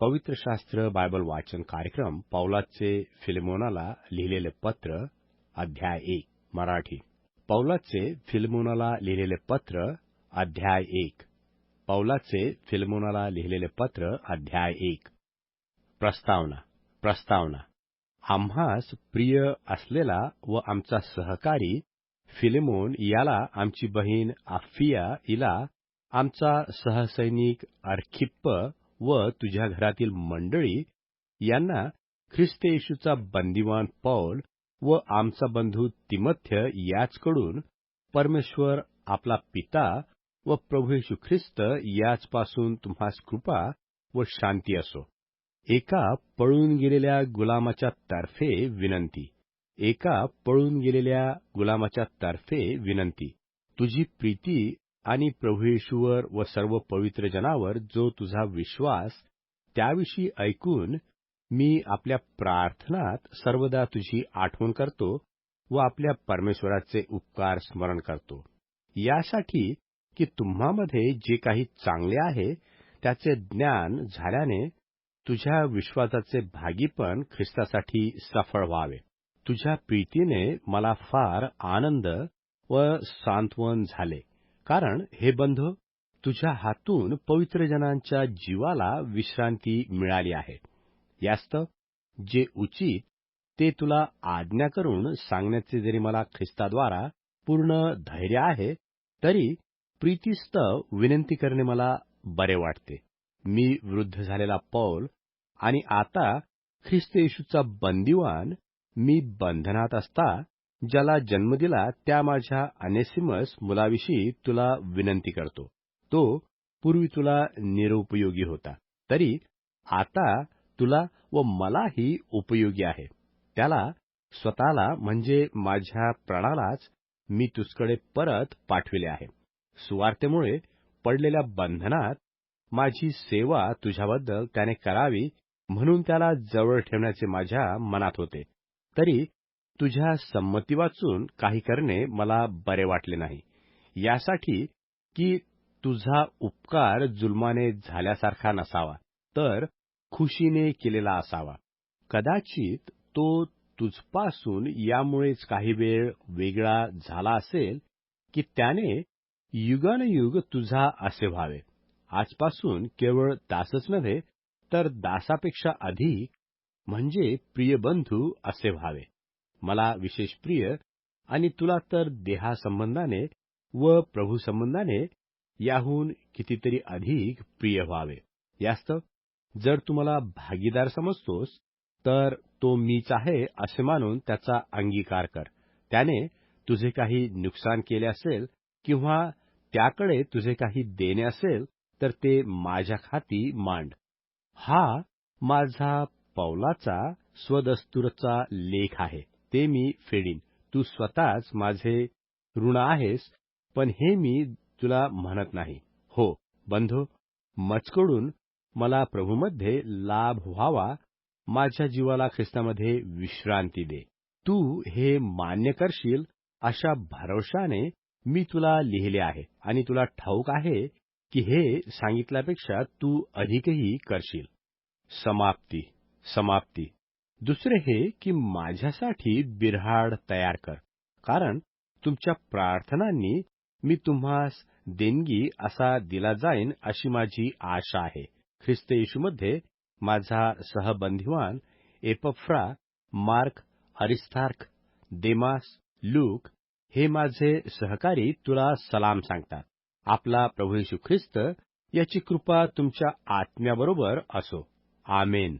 पवित्र शास्त्र बायबल वाचन कार्यक्रम पौलाचे फिल्मोनाला लिहिलेले पत्र अध्याय एक मराठी. पौलाचे फिल्मोनाला लिहिलेले पत्र अध्याय एक. पौलाचे फिल्मोनाला लिहिलेले पत्र अध्याय एक. प्रस्तावना प्रस्तावना. आम्हास प्रिय असलेला व आमचा सहकारी फिलेमोन याला आमची बहीण आफिया इला आमचा सहसैनिक अर्खिप्प व तुझ्या घरातील मंडळी यांना ख्रिस्त येशूचा बंदिवान पौल व आमचा बंधू तिमथ्य याचकडून परमेश्वर आपला पिता व प्रभू येशू ख्रिस्त याचपासून तुम्हास कृपा व शांती असो. एका पळून गेलेल्या गुलामाच्या तर्फे विनंती. एका पळून गेलेल्या गुलामाच्या तर्फे विनंती. तुझी प्रीती आणि प्रभू येशूवर व सर्व पवित्र जनावर जो तुझा विश्वास त्याविषयी ऐकून मी आपल्या प्रार्थनात सर्वदा तुझी आठवण करतो व आपल्या परमेश्वराचे उपकार स्मरण करतो. यासाठी की तुम्हामध्ये जे काही चांगले आहे त्याचे ज्ञान झाल्याने तुझ्या विश्वासाचे भागीपण ख्रिस्तासाठी सफळ व्हावे. तुझ्या प्रीतीने मला फार आनंद व सांत्वन झाले. कारण हे बंध तुझ्या हातून पवित्र जनांच्या जीवाला विश्रांती मिळाली आहे. यास्तव जे उचित ते तुला आज्ञा करून सांगण्याचे जरी मला ख्रिस्ताद्वारा पूर्ण धैर्य आहे तरी प्रीतीस्तव विनंती करणे मला बरे वाटते. मी वृद्ध झालेला पौल आणि आता ख्रिस्त येशूचा बंदिवान मी बंधनात असता ज्याला जन्म दिला त्या माझ्या अनेसिमस मुलाविषयी तुला विनंती करतो. तो पूर्वी तुला निरुपयोगी होता. तरी आता तुला व मलाही उपयोगी आहे. त्याला स्वतःला म्हणजे माझ्या प्राणालाच मी तुझकडे परत पाठविले आहे. सुवार्तेमुळे पडलेल्या बंधनात माझी सेवा तुझ्याबद्दल त्याने करावी म्हणून त्याला जवळ ठेवण्याचे माझ्या मनात होते. तरी तुझ्या संमती वाचून काही करणे मला बरे वाटले नाही. यासाठी की तुझा उपकार जुलमाने झाल्यासारखा नसावा तर खुशीने केलेला असावा. कदाचित तो तुझपासून यामुळेच काही वेळ वेगळा झाला असेल की त्याने युगानयुग तुझा असे व्हावे. आजपासून केवळ दासच नव्हे तर दासापेक्षा अधिक म्हणजे प्रिय बंधू असे व्हावे. मला विशेष प्रिय आणि तुला तर देहासंबंधाने व प्रभूसंबंधाने याहून कितीतरी अधिक प्रिय व्हावे. यास्तव जर तुम्हाला भागीदार समजतोस तर तो मीच आहे असे मानून त्याचा अंगीकार कर. त्याने तुझे काही नुकसान केले असेल किंवा त्याकडे तुझे काही देणे असेल तर ते माझ्या खाती मांड. हा माझा पौलाचा स्वदस्तूरचा लेख आहे. ते मी फेडीन. तू स्वतःच माझे ऋण आहेस पण हे मी तुला म्हणत नाही. हो बंधो मजकडून मला प्रभूमध्ये लाभ व्हावा माझ्या जीवाला ख्रिस्तामध्ये विश्रांती दे. तू हे मान्य करशील अशा भरवशाने मी तुला लिहिले आहे आणि तुला ठाऊक आहे की हे सांगितल्यापेक्षा तू अधिकही करशील. समाप्ती समाप्ती. दुसरे हे की माझ्यासाठी बिरहाड तयार कर. कारण तुमच्या प्रार्थनांनी मी तुम्हास देणगी असा दिला जाईन अशी माझी आशा आहे. ख्रिस्त येशूमध्ये माझा सहबंधिवान एपफ्रा मार्क अरिस्थार्क देमास लूक हे माझे सहकारी तुला सलाम सांगतात. आपला प्रभू येशू ख्रिस्त याची कृपा तुमच्या आत्म्याबरोबर असो. आमेन.